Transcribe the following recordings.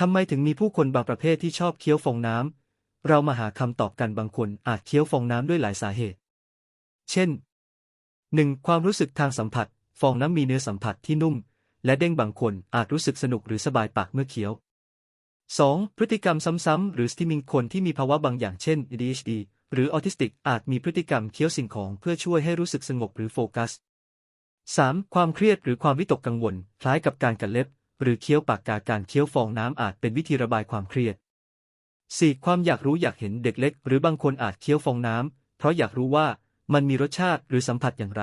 ทำไมถึงมีผู้คนบางประเภทที่ชอบเคี้ยวฟองน้ำ เรามาหาคำตอบกันบางคนอาจเคี้ยวฟองน้ำด้วยหลายสาเหตุ เช่น 1. ความรู้สึกทางสัมผัส ฟองน้ำมีเนื้อสัมผัสที่นุ่ม และเด้งบางคนอาจรู้สึกสนุกหรือสบายปากเมื่อเคี้ยว 2. พฤติกรรมซ้ำๆหรือสติมิงคนที่มีภาวะบางอย่างเช่น ADHD หรือออทิสติกอาจมีพฤติกรรมเคี้ยวสิ่งของเพื่อช่วยให้รู้สึกสงบหรือโฟกัส 3. ความเครียดหรือความวิตกกังวล คล้ายกับการกัดเล็บ หรือเคี้ยวปากกาการเคี้ยวฟองน้ำอาจเป็นวิธีระบายความเครียด 4. ความอยากรู้อยากเห็นเด็กเล็ก หรือบางคนอาจเคี้ยวฟองน้ำเพราะอยากรู้ว่ามันมีรสชาติหรือสัมผัสอย่างไร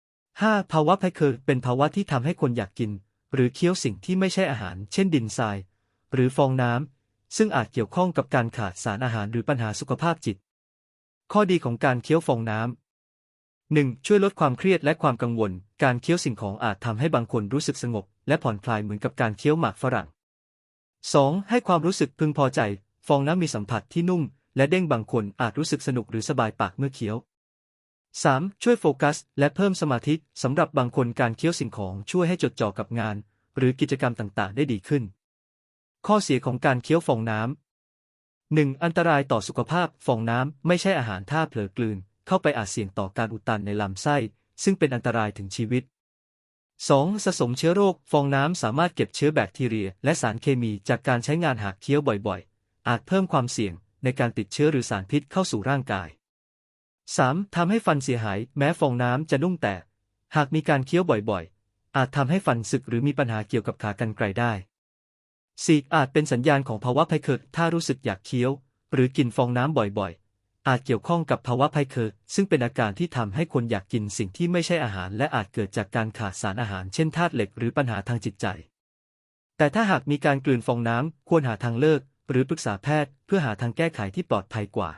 5. ภาวะไพเคอร์เป็นภาวะที่ทำให้คนอยากกิน หรือเคี้ยวสิ่งที่ไม่ใช่อาหาร เช่นดินทราย หรือฟองน้ำซึ่งอาจเกี่ยวข้องกับการขาดสารอาหารหรือปัญหาสุขภาพจิต ข้อดีของการเคี้ยวฟองน้ำ 1. ช่วยลดความเครียดและความกังวล การเคี้ยวสิ่งของอาจทำให้บางคนรู้สึกสงบ และผ่อนคลายเหมือนกับการเคี้ยวหมากฝรั่ง 2. ให้ความรู้สึกพึงพอใจ ฟองน้ำมีสัมผัสที่นุ่ม และเด้งบางคนอาจรู้สึกสนุกหรือสบายปากเมื่อเคี้ยว 3. ช่วยโฟกัส และเพิ่มสมาธิสำหรับบางคนการเคี้ยวสิ่งของช่วยให้จดจ่อกับงาน หรือกิจกรรมต่างๆ ได้ดีขึ้น ข้อเสียของการเคี้ยวฟองน้ำ 1. อันตรายต่อสุขภาพ ฟองน้ำไม่ใช่อาหารถ้าเผลอกลืน เข้าไปอาจเสี่ยงต่อการอุดตันในลำไส้ ซึ่งเป็นอันตรายถึงชีวิต 2. สะสมเชื้อโรค ฟองน้ำสามารถเก็บเชื้อแบคทีเรีย และสารเคมีจากการใช้งานหากเคี้ยวบ่อยๆ อาจเพิ่มความเสี่ยงในการติดเชื้อหรือสารพิษเข้าสู่ร่างกาย 3. ทำให้ฟันเสียหาย แม้ฟองน้ำจะนุ่มแต่ หากมีการเคี้ยวบ่อยๆ อาจทำให้ฟันสึกหรือมีปัญหาเกี่ยวกับขากรรไกรได้ 4. อาจเป็นสัญญาณของภาวะไพเคอร์ถ้ารู้สึกอยากเคี้ยว หรือกินฟองน้ำบ่อยๆ อาจเกี่ยวข้องกับภาวะไพเคอร์ซึ่งเป็นอาการที่ทำให้คนอยากกินสิ่งที่ไม่ใช่อาหาร และอาจเกิดจากการขาดสารอาหารเช่นธาตุเหล็กหรือปัญหาทางจิตใจ แต่ถ้าหากมีการกลืนฟองน้ำควรหาทางเลิก หรือปรึกษาแพทย์ เพื่อหาทางแก้ไขที่ปลอดภัยกว่า